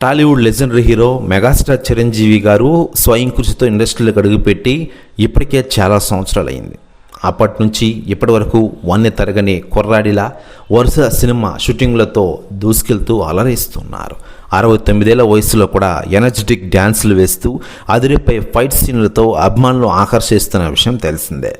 Tollywood legendary hero megastar Chiranjeevi garu స్వయం కృషితో ఇండస్ట్రీలకు అడుగుపెట్టి ఇప్పటికే చాలా సంవత్సరాలు అయింది అప్పటి నుంచి ఇప్పటి వరకు వన్నె తరగని కుర్రాడిలా వరుస సినిమా షూటింగ్లతో దూసుకెళ్తూ అలరిస్తున్నారు. అరవై తొమ్మిదేళ్ళ వయసులో కూడా ఎనర్జెటిక్ డ్యాన్సులు వేస్తూ అదిరిపై ఫైట్ సీన్లతో అభిమానులు ఆకర్షిస్తున్న విషయం తెలిసిందే.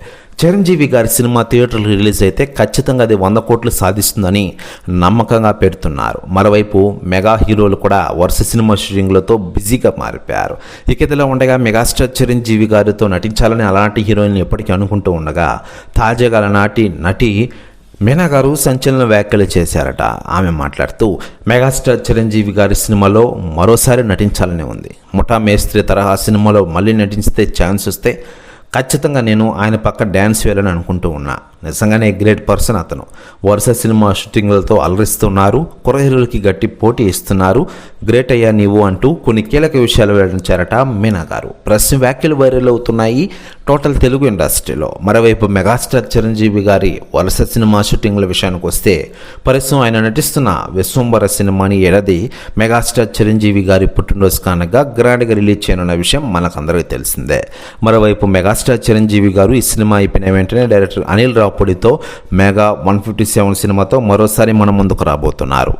చిరంజీవి గారి సినిమా థియేటర్లు రిలీజ్ అయితే ఖచ్చితంగా అది వంద కోట్లు సాధిస్తుందని నమ్మకంగా పెడుతున్నారు. మరోవైపు మెగా హీరోలు కూడా వరుస సినిమా షూటింగ్లతో బిజీగా మారిపోయారు. ఇక ఇదిలా ఉండగా మెగాస్టార్ చిరంజీవి గారితో నటించాలని అలాంటి హీరోయిన్ ఎప్పటికీ అనుకుంటూ ఉండగా తాజాగా అలనాటి నటి మీనా గారు సంచలన వ్యాఖ్యలు చేశారట. ఆమె మాట్లాడుతూ మెగాస్టార్ చిరంజీవి గారి సినిమాలో మరోసారి నటించాలని ఉంది. ముఠా మేస్త్రి తరహా సినిమాలో మళ్ళీ నటించితే ఛాన్స్ వస్తే ఖచ్చితంగా నేను ఆయన పక్క డ్యాన్స్ వేయాలని అనుకుంటూ ఉన్నా. నిజంగానే గ్రేట్ పర్సన్ అతను. వరుస సినిమా షూటింగ్లతో అలరిస్తున్నారు కురహీరులకి గట్టి పోటీ ఇస్తున్నారు. గ్రేట్ అయ్యా నీవు అంటూ కొన్ని కీలక విషయాలు వెల్లడించారట మీనా గారు. ప్రశ్న వ్యాఖ్యలు వైరల్ అవుతున్నాయి టోటల్ తెలుగు ఇండస్ట్రీలో. మరోవైపు మెగాస్టార్ చిరంజీవి గారి వలస సినిమా షూటింగ్ల విషయానికి వస్తే ప్రస్తుతం ఆయన నటిస్తున్న విశ్వంబర సినిమాని ఏడాది మెగాస్టార్ చిరంజీవి గారి పుట్టినరోజు కానగా గ్రాండ్గా రిలీజ్ చేయనున్న విషయం మనకందరికీ తెలిసిందే. మరోవైపు మెగాస్టార్ చిరంజీవి గారు ఈ సినిమా అయిపోయిన వెంటనే డైరెక్టర్ అనిల్ రావు పొడితో మెగా వన్ ఫిఫ్టీ సెవెన్ సినిమాతో మరోసారి మన ముందుకు రాబోతున్నారు.